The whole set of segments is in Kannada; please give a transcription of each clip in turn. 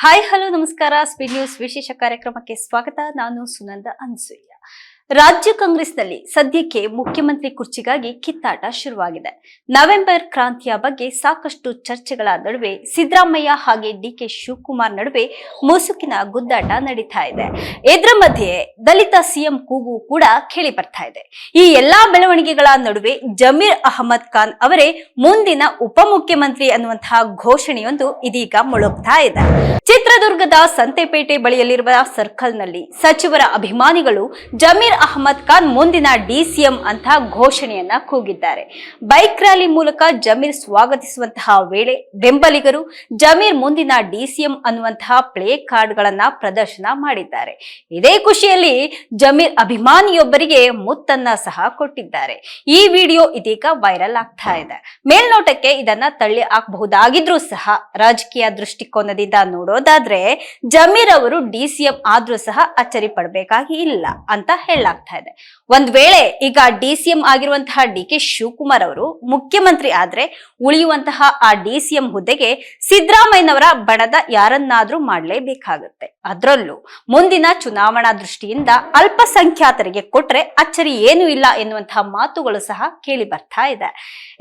ಹಾಯ್ ಹಲೋ ನಮಸ್ಕಾರ. ಸ್ಪೀಡ್ ನ್ಯೂಸ್ ವಿಶೇಷ ಕಾರ್ಯಕ್ರಮಕ್ಕೆ ಸ್ವಾಗತ. ನಾನು ಸುನಂದ ಅನ್ಸೂಯ. ರಾಜ್ಯ ಕಾಂಗ್ರೆಸ್ನಲ್ಲಿ ಸದ್ಯಕ್ಕೆ ಮುಖ್ಯಮಂತ್ರಿ ಕುರ್ಚಿಗಾಗಿ ಕಿತ್ತಾಟ ಶುರುವಾಗಿದೆ. ನವೆಂಬರ್ ಕ್ರಾಂತಿಯ ಬಗ್ಗೆ ಸಾಕಷ್ಟು ಚರ್ಚೆಗಳ ನಡುವೆ ಸಿದ್ದರಾಮಯ್ಯ ಹಾಗೆ ಡಿಕೆ ಶಿವಕುಮಾರ್ ನಡುವೆ ಮುಸುಕಿನ ಗುದ್ದಾಟ ನಡೀತಾ ಇದೆ. ಇದರ ಮಧ್ಯೆ ದಲಿತ ಸಿಎಂ ಕೂಗು ಕೂಡ ಕೇಳಿ ಬರ್ತಾ ಇದೆ. ಈ ಎಲ್ಲಾ ಬೆಳವಣಿಗೆಗಳ ನಡುವೆ ಜಮೀರ್ ಅಹಮದ್ ಖಾನ್ ಅವರೇ ಮುಂದಿನ ಉಪಮುಖ್ಯಮಂತ್ರಿ ಅನ್ನುವಂತಹ ಘೋಷಣೆಯೊಂದು ಇದೀಗ ಮುಳುಗ್ತಾ ಇದೆ. ಚಿತ್ರದುರ್ಗದ ಸಂತೆಪೇಟೆ ಬಳಿಯಲ್ಲಿರುವ ಸರ್ಕಲ್ನಲ್ಲಿ ಸಚಿವರ ಅಭಿಮಾನಿಗಳು ಜಮೀರ್ ಅಹಮದ್ ಖಾನ್ ಮುಂದಿನ ಡಿಸಿಎಂ ಅಂತ ಘೋಷಣೆಯನ್ನ ಕೂಗಿದ್ದಾರೆ. ಬೈಕ್ ರ್ಯಾಲಿ ಮೂಲಕ ಜಮೀರ್ ಸ್ವಾಗತಿಸುವಂತಹ ವೇಳೆ ಬೆಂಬಲಿಗರು ಜಮೀರ್ ಮುಂದಿನ ಡಿಸಿಎಂ ಅನ್ನುವಂತಹ ಪ್ಲೇ ಕಾರ್ಡ್ಗಳನ್ನ ಪ್ರದರ್ಶನ ಮಾಡಿದ್ದಾರೆ. ಇದೇ ಖುಷಿಯಲ್ಲಿ ಜಮೀರ್ ಅಭಿಮಾನಿಯೊಬ್ಬರಿಗೆ ಮುತ್ತನ್ನ ಸಹ ಕೊಟ್ಟಿದ್ದಾರೆ. ಈ ವಿಡಿಯೋ ಇದೀಗ ವೈರಲ್ ಆಗ್ತಾ ಇದೆ. ಮೇಲ್ನೋಟಕ್ಕೆ ಇದನ್ನ ತಳ್ಳಿ ಹಾಕಬಹುದಾಗಿದ್ರೂ ಸಹ ರಾಜಕೀಯ ದೃಷ್ಟಿಕೋನದಿಂದ ನೋಡೋದಾದ್ರೆ ಜಮೀರ್ ಅವರು ಡಿಸಿಎಂ ಆದ್ರೂ ಸಹ ಅಚ್ಚರಿ ಪಡಬೇಕಾಗಿ ಇಲ್ಲ ಅಂತ ಹೇಳಲಾಗ್ತಾ ಇದೆ. ಒಂದ್ ವೇಳೆ ಈಗ ಡಿಸಿಎಂ ಆಗಿರುವಂತಹ ಡಿ ಕೆ ಶಿವಕುಮಾರ್ ಅವರು ಮುಖ್ಯಮಂತ್ರಿ ಆದ್ರೆ ಉಳಿಯುವಂತಹ ಆ ಡಿಸಿಎಂ ಹುದ್ದೆಗೆ ಸಿದ್ದರಾಮಯ್ಯನವರ ಬಣದ ಯಾರನ್ನಾದ್ರೂ ಮಾಡಲೇಬೇಕಾಗುತ್ತೆ. ಅದರಲ್ಲೂ ಮುಂದಿನ ಚುನಾವಣಾ ದೃಷ್ಟಿಯಿಂದ ಅಲ್ಪಸಂಖ್ಯಾತರಿಗೆ ಕೊಟ್ರೆ ಅಚ್ಚರಿ ಏನು ಇಲ್ಲ ಎನ್ನುವಂತಹ ಮಾತುಗಳು ಸಹ ಕೇಳಿ ಬರ್ತಾ ಇದೆ.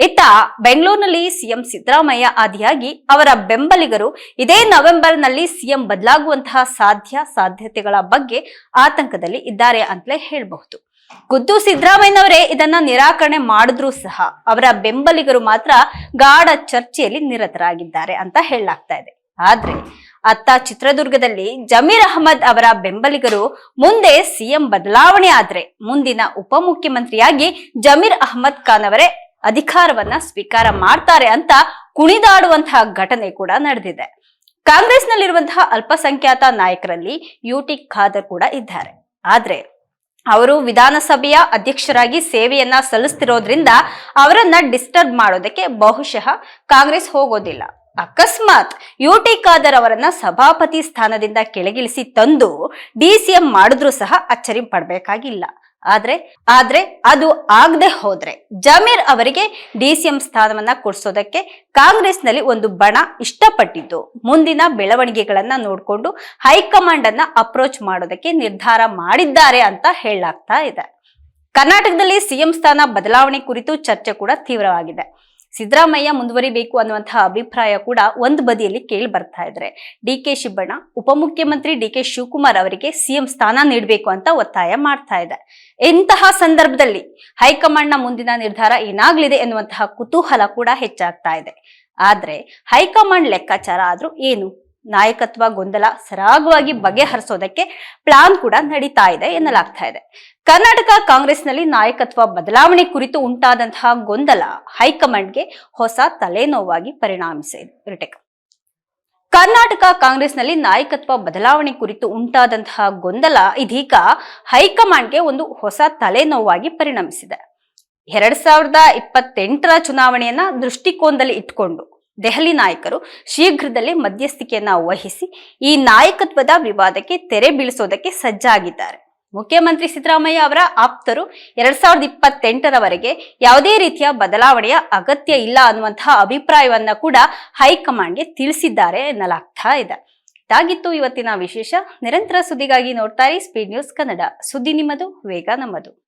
ಇತ್ತ ಬೆಂಗಳೂರಿನಲ್ಲಿ ಸಿಎಂ ಸಿದ್ದರಾಮಯ್ಯ ಆದಿಯಾಗಿ ಅವರ ಬೆಂಬಲಿಗರು ಇದೇ ನವೆಂಬರ್ನಲ್ಲಿ ಸಿಎಂ ಬದಲಾಗುವಂತಹ ಸಾಧ್ಯ ಸಾಧ್ಯತೆಗಳ ಬಗ್ಗೆ ಆತಂಕದಲ್ಲಿ ಇದ್ದಾರೆ ಅಂತಲೇ ಹೇಳಬಹುದು. ಖುದ್ದು ಸಿದ್ದರಾಮಯ್ಯನವರೇ ಇದನ್ನ ನಿರಾಕರಣೆ ಮಾಡಿದ್ರೂ ಸಹ ಅವರ ಬೆಂಬಲಿಗರು ಮಾತ್ರ ಗಾಢ ಚರ್ಚೆಯಲ್ಲಿ ನಿರತರಾಗಿದ್ದಾರೆ ಅಂತ ಹೇಳಲಾಗ್ತಾ ಇದೆ. ಆದ್ರೆ ಅತ್ತ ಚಿತ್ರದುರ್ಗದಲ್ಲಿ ಜಮೀರ್ ಅಹಮದ್ ಅವರ ಬೆಂಬಲಿಗರು ಮುಂದೆ ಸಿಎಂ ಬದಲಾವಣೆ ಆದ್ರೆ ಮುಂದಿನ ಉಪಮುಖ್ಯಮಂತ್ರಿಯಾಗಿ ಜಮೀರ್ ಅಹಮದ್ ಖಾನ್ ಅವರೇ ಅಧಿಕಾರವನ್ನ ಸ್ವೀಕಾರ ಮಾಡ್ತಾರೆ ಅಂತ ಕುಣಿದಾಡುವಂತಹ ಘಟನೆ ಕೂಡ ನಡೆದಿದೆ. ಕಾಂಗ್ರೆಸ್ನಲ್ಲಿರುವಂತಹ ಅಲ್ಪಸಂಖ್ಯಾತ ನಾಯಕರಲ್ಲಿ ಯುಟಿ ಖಾದರ್ ಕೂಡ ಇದ್ದಾರೆ. ಆದ್ರೆ ಅವರು ವಿಧಾನಸಭೆಯ ಅಧ್ಯಕ್ಷರಾಗಿ ಸೇವೆಯನ್ನ ಸಲ್ಲಿಸ್ತಿರೋದ್ರಿಂದ ಅವರನ್ನ ಡಿಸ್ಟರ್ಬ್ ಮಾಡೋದಕ್ಕೆ ಬಹುಶಃ ಕಾಂಗ್ರೆಸ್ ಹೋಗೋದಿಲ್ಲ. ಅಕಸ್ಮಾತ್ ಯುಟಿ ಖಾದರ್ ಅವರನ್ನ ಸಭಾಪತಿ ಸ್ಥಾನದಿಂದ ಕೆಳಗಿಳಿಸಿ ತಂದು ಡಿ ಸಿ ಎಂ ಮಾಡಿದ್ರು ಸಹ ಅಚ್ಚರಿ ಪಡ್ಬೇಕಾಗಿಲ್ಲ. ಆದ್ರೆ ಆದ್ರೆ ಅದು ಆಗದೆ ಹೋದ್ರೆ ಜಮೀರ್ ಅವರಿಗೆ ಡಿ ಸಿ ಎಂ ಸ್ಥಾನವನ್ನ ಕೊಡ್ಸೋದಕ್ಕೆ ಕಾಂಗ್ರೆಸ್ನಲ್ಲಿ ಒಂದು ಬಣ ಇಷ್ಟಪಟ್ಟಿದ್ದು. ಮುಂದಿನ ಬೆಳವಣಿಗೆಗಳನ್ನ ನೋಡ್ಕೊಂಡು ಹೈಕಮಾಂಡ್ ಅನ್ನ ಅಪ್ರೋಚ್ ಮಾಡೋದಕ್ಕೆ ನಿರ್ಧಾರ ಮಾಡಿದ್ದಾರೆ ಅಂತ ಹೇಳಲಾಗ್ತಾ ಇದೆ. ಕರ್ನಾಟಕದಲ್ಲಿ ಸಿಎಂ ಸ್ಥಾನ ಬದಲಾವಣೆ ಕುರಿತು ಚರ್ಚೆ ಕೂಡ ತೀವ್ರವಾಗಿದೆ. ಸಿದ್ದರಾಮಯ್ಯ ಮುಂದುವರಿಬೇಕು ಅನ್ನುವಂತಹ ಅಭಿಪ್ರಾಯ ಕೂಡ ಒಂದು ಬದಿಯಲ್ಲಿ ಕೇಳಿ ಬರ್ತಾ ಇದ್ರೆ. ಡಿ ಕೆ ಶಿವಣ್ಣ ಉಪಮುಖ್ಯಮಂತ್ರಿ ಡಿ ಕೆ ಶಿವಕುಮಾರ್ ಅವರಿಗೆ ಸಿಎಂ ಸ್ಥಾನ ನೀಡಬೇಕು ಅಂತ ಒತ್ತಾಯ ಮಾಡ್ತಾ ಇದೆ. ಇಂತಹ ಸಂದರ್ಭದಲ್ಲಿ ಹೈಕಮಾಂಡ್ನ ಮುಂದಿನ ನಿರ್ಧಾರ ಏನಾಗಲಿದೆ ಎನ್ನುವಂತಹ ಕುತೂಹಲ ಕೂಡ ಹೆಚ್ಚಾಗ್ತಾ ಇದೆ. ಆದ್ರೆ ಹೈಕಮಾಂಡ್ ಲೆಕ್ಕಾಚಾರ ಆದ್ರೂ ಏನು? ನಾಯಕತ್ವ, ಗೊಂದಲ ಸರಾಗವಾಗಿ ಬಗೆಹರಿಸೋದಕ್ಕೆ ಪ್ಲಾನ್ ಕೂಡ ನಡೀತಾ ಇದೆ ಎನ್ನಲಾಗ್ತಾ ಇದೆ. ಕರ್ನಾಟಕ ಕಾಂಗ್ರೆಸ್ನಲ್ಲಿ ನಾಯಕತ್ವ ಬದಲಾವಣೆ ಕುರಿತು ಉಂಟಾದಂತಹ ಗೊಂದಲ ಹೈಕಮಾಂಡ್ಗೆ ಹೊಸ ತಲೆನೋವಾಗಿ ಪರಿಣಾಮಿಸಿದೆ. ಕರ್ನಾಟಕ ಕಾಂಗ್ರೆಸ್ನಲ್ಲಿ ನಾಯಕತ್ವ ಬದಲಾವಣೆ ಕುರಿತು ಉಂಟಾದಂತಹ ಗೊಂದಲ ಇದೀಗ ಹೈಕಮಾಂಡ್ಗೆ ಒಂದು ಹೊಸ ತಲೆನೋವಾಗಿ ಪರಿಣಮಿಸಿದೆ. ಎರಡ್ ಸಾವಿರದ ಇಪ್ಪತ್ತೆಂಟರ ಚುನಾವಣೆಯನ್ನ ದೃಷ್ಟಿಕೋನದಲ್ಲಿ ಇಟ್ಕೊಂಡು ದೆಹಲಿ ನಾಯಕರು ಶೀಘ್ರದಲ್ಲೇ ಮಧ್ಯಸ್ಥಿಕೆಯನ್ನ ವಹಿಸಿ ಈ ನಾಯಕತ್ವದ ವಿವಾದಕ್ಕೆ ತೆರೆ ಬೀಳಿಸೋದಕ್ಕೆ ಸಜ್ಜಾಗಿದ್ದಾರೆ. ಮುಖ್ಯಮಂತ್ರಿ ಸಿದ್ದರಾಮಯ್ಯ ಅವರ ಆಪ್ತರು ಎರಡ್ ಸಾವಿರದ ಇಪ್ಪತ್ತೆಂಟರವರೆಗೆ ಯಾವುದೇ ರೀತಿಯ ಬದಲಾವಣೆಯ ಅಗತ್ಯ ಇಲ್ಲ ಅನ್ನುವಂತಹ ಅಭಿಪ್ರಾಯವನ್ನ ಕೂಡ ಹೈಕಮಾಂಡ್ಗೆ ತಿಳಿಸಿದ್ದಾರೆ ಎನ್ನಲಾಗ್ತಾ ಇದೆ. ಇದಾಗಿತ್ತು ಇವತ್ತಿನ ವಿಶೇಷ. ನಿರಂತರ ಸುದ್ದಿಗಾಗಿ ನೋಡ್ತಾರೆ ಸ್ಪೀಡ್ ನ್ಯೂಸ್ ಕನ್ನಡ ಸುದ್ದಿ ನಿಮ್ಮದು, ವೇಗ ನಮ್ಮದು.